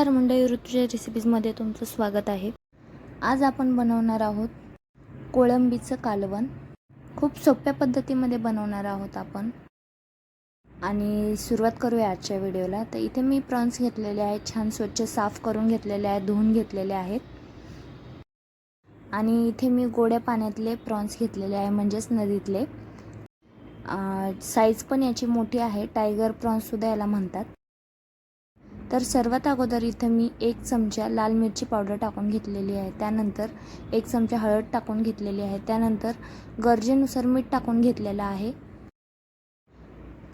नमस्कार मंडळी ऋतूच्या रेसिपीजमध्ये तुमचं स्वागत आहे. आज आपण बनवणार आहोत कोळंबीचं कालवण. खूप सोप्या पद्धतीमध्ये बनवणार आहोत आपण. आणि सुरुवात करूया आजच्या व्हिडिओला. तर इथे मी प्रॉन्स घेतलेले आहेत छान स्वच्छ साफ करून घेतलेले आहेत धुवून घेतलेले आहेत. आणि इथे मी गोड्या पाण्यातले प्रॉन्स घेतलेले आहे म्हणजेच नदीतले. साईज पण याची मोठी आहे टायगर प्रॉन्ससुद्धा याला म्हणतात. तर सर्वात अगोदर इथं मी एक चमचा लाल मिरची पावडर टाकून घेतलेली आहे. त्यानंतर एक चमचा हळद टाकून घेतलेली आहे. त्यानंतर गरजेनुसार मीठ टाकून घेतलेलं आहे.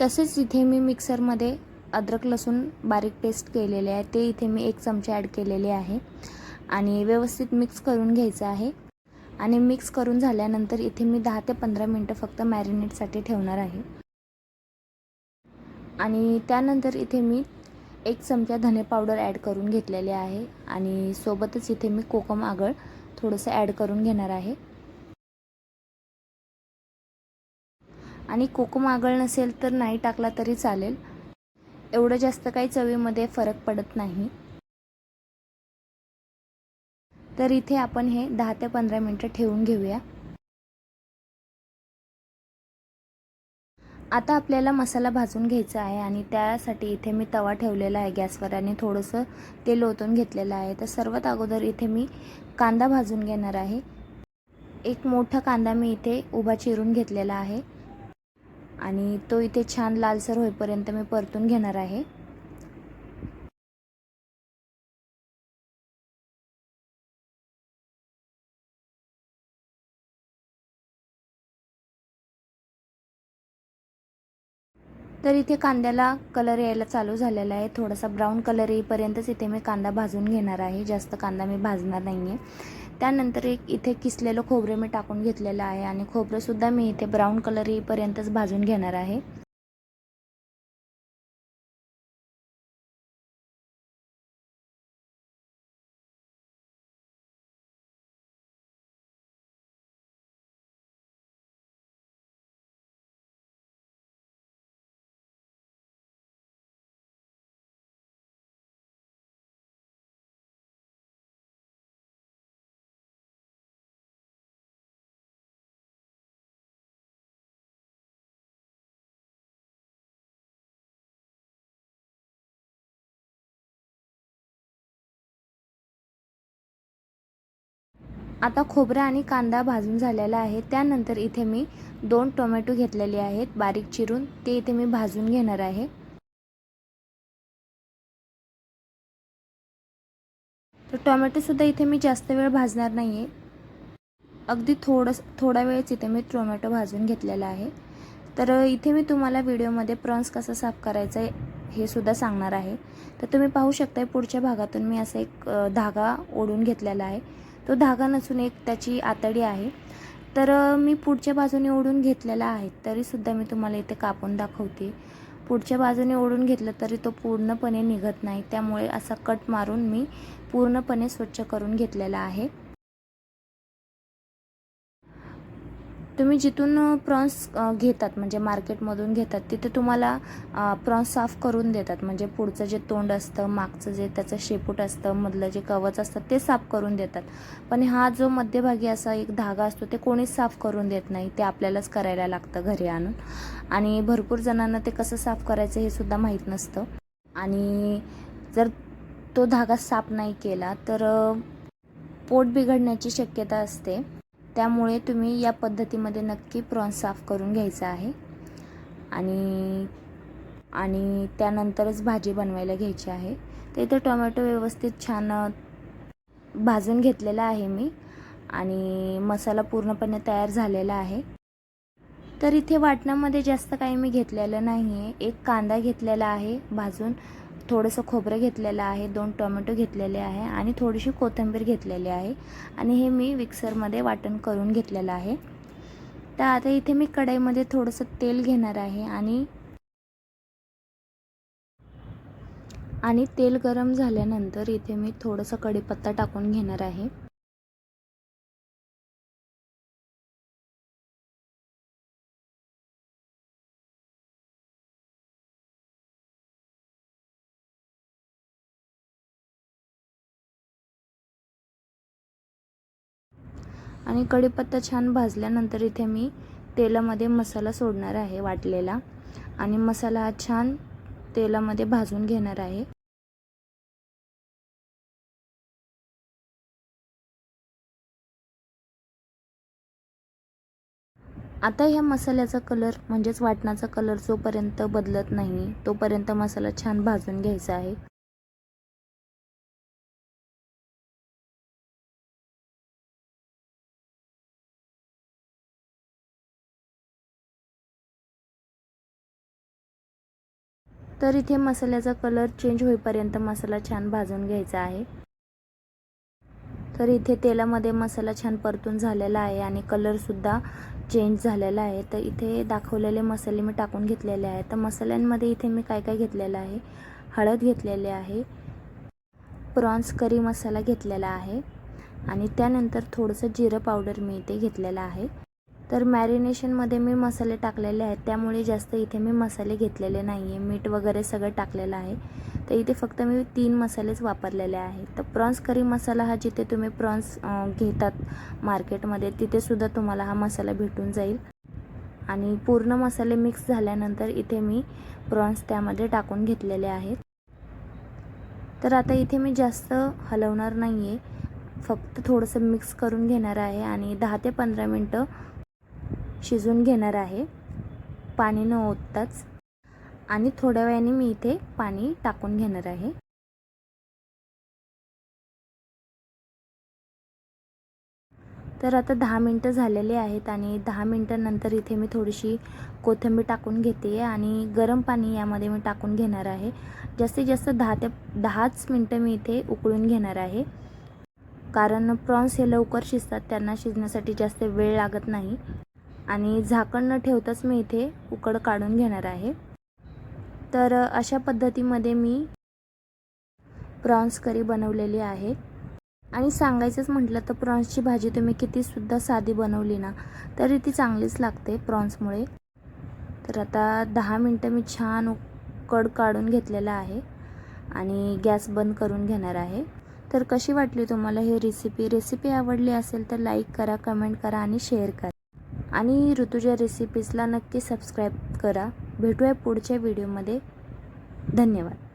तसेच इथे मी मिक्सरमध्ये अद्रक लसूण बारीक पेस्ट केलेले आहे. ते इथे मी एक चमचा ॲड केलेले आहे. आणि व्यवस्थित मिक्स करून घ्यायचं आहे. आणि मिक्स करून झाल्यानंतर इथे मी दहा ते पंधरा मिनटं फक्त मॅरिनेटसाठी ठेवणार आहे. आणि त्यानंतर इथे मी एक चमचा धने पावडर ॲड करून घेतलेले आहे आणि सोबतच इथे मी कोकम आगळ थोडंसं ॲड करून घेणार आहे. आणि कोकम आगळ नसेल तर नाही टाकला तरी चालेल. एवढं जास्त काही चवीमध्ये फरक पडत नाही. तर इथे आपण हे दहा ते पंधरा मिनटं ठेवून घेऊया. आता आपल्याला मसाला भाजून घ्यायचा आहे आणि त्यासाठी इथे मी तवा ठेवलेला आहे गॅसवर आणि थोडंसं तेल ओतून घेतलेलं आहे. तर सर्वात अगोदर इथे मी कांदा भाजून घेणार आहे. एक मोठा कांदा मी इथे उभा चिरून घेतलेला आहे. आणि तो इथे छान लालसर होईपर्यंत मी परतून घेणार आहे. तर इथे कांद्याला कलर यायला चालू झालेला आहे. थोडासा ब्राऊन कलर येईपर्यंतच इथे मी कांदा भाजून घेणार आहे. जास्त कांदा मी भाजणार नाही आहे त्यानंतर एक इथे किसलेलं खोबरं मी टाकून घेतलेलं आहे आणि खोबरंसुद्धा मी इथे ब्राऊन कलर येईपर्यंतच भाजून घेणार आहे. आता खोबरं आणि कांदा भाजून झालेला आहे. त्यानंतर इथे मी दोन टोमॅटो घेतलेले आहेत. बारीक चिरून ते इथे मी भाजून घेणार आहे. तर टोमॅटोसुद्धा इथे मी जास्त वेळ भाजणार नाही आहे अगदी थोडं थोडा वेळच इथे मी टोमॅटो भाजून घेतलेला आहे. तर इथे मी तुम्हाला व्हिडिओमध्ये प्रॉन्स कसा साफ करायचा आहे हे सुद्धा सांगणार आहे. तर तुम्ही पाहू शकता पुढच्या भागातून मी असा एक धागा ओढून घेतलेला आहे. तो धागा नसून एक त्याची आतडी आहे. तर मी पुढच्या बाजूने ओढून घेतलेला आहे. तरीसुद्धा मी तुम्हाला इथे कापून दाखवते. पुढच्या बाजूने ओढून घेतलं तरी तो पूर्णपणे निघत नाही. त्यामुळे असा कट मारून मी पूर्णपणे स्वच्छ करून घेतलेला आहे. तुम्ही जिथून प्रॉन्स घेतात म्हणजे मार्केटमधून घेतात तिथे तुम्हाला प्रॉन्स साफ करून देतात. म्हणजे पुढचं जे तोंड असतं मागचं जे त्याचं शेपूट असतं मधलं जे कवच असतं ते साफ करून देतात. पण हा जो मध्यभागी असा एक धागा असतो ते कोणीच साफ करून देत नाही. ते आपल्यालाच करायला लागतं घरी आणून. आणि भरपूर जणांना ते कसं साफ करायचं हे सुद्धा माहीत नसतं. आणि जर तो धागा साफ नाही केला तर पोट बिघडण्याची शक्यता असते. त्यामुळे तुम्ही या पद्धतीमध्ये नक्की प्रॉन्स साफ करून घ्यायचं आहे. आणि आणि त्यानंतरच भाजी बनवायला घ्यायची आहे. तर इथं टोमॅटो व्यवस्थित छान भाजून घेतलेला आहे मी. आणि मसाला पूर्णपणे तयार झालेला आहे. तर इथे वाटणामध्ये जास्त काही मी घेतलेलं नाही आहे एक कांदा घेतलेला आहे भाजून. थोडंसं खोबरं घेतलेलं आहे दोन टोमॅटो घेतलेले आहे आणि थोडीशी कोथिंबीर घेतलेली आहे. आणि हे मी मिक्सरमध्ये वाटण करून घेतलेलं आहे. तर आता इथे मी कढईमध्ये थोडंसं तेल घेणार आहे आणि आणि तेल गरम झाल्यानंतर इथे मी थोडंसं कढीपत्ता टाकून घेणार आहे. आणि कढीपत्ता छान भाजल्यानंतर इथे मी तेलामध्ये मसाला सोडणार आहे वाटलेला. आणि मसाला हा छान तेलामध्ये भाजून घेणार आहे. आता ह्या मसाल्याचा कलर म्हणजेच वाटणाचा कलर जोपर्यंत बदलत नाही तोपर्यंत मसाला छान भाजून घ्यायचा आहे. तर इथे मसाल्याचा कलर चेंज होईपर्यंत मसाला छान भाजून घ्यायचा आहे. तर इथे तेलामध्ये मसाला छान परतून झालेला आहे आणि कलरसुद्धा चेंज झालेला आहे. तर इथे दाखवलेले मसाले मी टाकून घेतलेले आहे तर मसाल्यांमध्ये इथे मी काय काय घेतलेलं आहे? हळद घेतलेले आहे. प्रॉन्स करी मसाला घेतलेला आहे. आणि त्यानंतर थोडंसं जिरं पावडर मी इथे घेतलेलं आहे. तर मॅरिनेशनमध्ये मी मसाले टाकलेले आहेत. त्यामुळे जास्त इथे मी मसाले घेतलेले नाही आहे मीठ वगैरे सगळं टाकलेलं आहे. तर इथे फक्त मी तीन मसालेच वापरलेले आहेत. तर प्रॉन्स करी मसाला हा जिथे तुम्ही प्रॉन्स घेतात मार्केटमध्ये तिथेसुद्धा तुम्हाला हा मसाला भेटून जाईल. आणि पूर्ण मसाले मिक्स झाल्यानंतर इथे मी प्रॉन्स त्यामध्ये टाकून घेतलेले आहेत. तर आता इथे मी जास्त हलवणार नाही आहे फक्त थोडंसं मिक्स करून घेणार आहे आणि दहा ते पंधरा मिनटं शिजून घेणार आहे. पाणी न ओतताच. आणि थोड्या वेळाने मी इथे पाणी टाकून घेणार आहे. तर आता दहा मिनटं झालेले आहेत आणि दहा मिनटानंतर इथे मी थोडीशी कोथिंबीर टाकून घेते आणि गरम पाणी यामध्ये मी टाकून घेणार आहे. जास्तीत जास्त दहा ते दहाच मिनटं मी इथे उकळून घेणार आहे. कारण प्रॉन्स हे लवकर शिजतात त्यांना शिजण्यासाठी जास्त वेळ लागत नाही. आणि झाकण न ठेवताच मी इथे उकड काढून घेणार आहे. तर अशा पद्धतीमध्ये मी प्रॉन्स करी बनवलेली आहे. आणि सांगायचंच म्हटलं तर प्रॉन्सची भाजी तुम्ही कितीसुद्धा साधी बनवली ना तरी ती चांगलीच लागते प्रॉन्समुळे. तर आता दहा मिनटं मी छान उकड काढून घेतलेला आहे आणि गॅस बंद करून घेणार आहे. तर कशी वाटली तुम्हाला ही रेसिपी रेसिपी आवडली असेल तर लाईक करा कमेंट करा आणि शेअर करा. आणि ऋतुजा रेसिपीजला नक्की सबस्क्राईब करा. भेटूया पुढच्या व्हिडिओमध्ये धन्यवाद.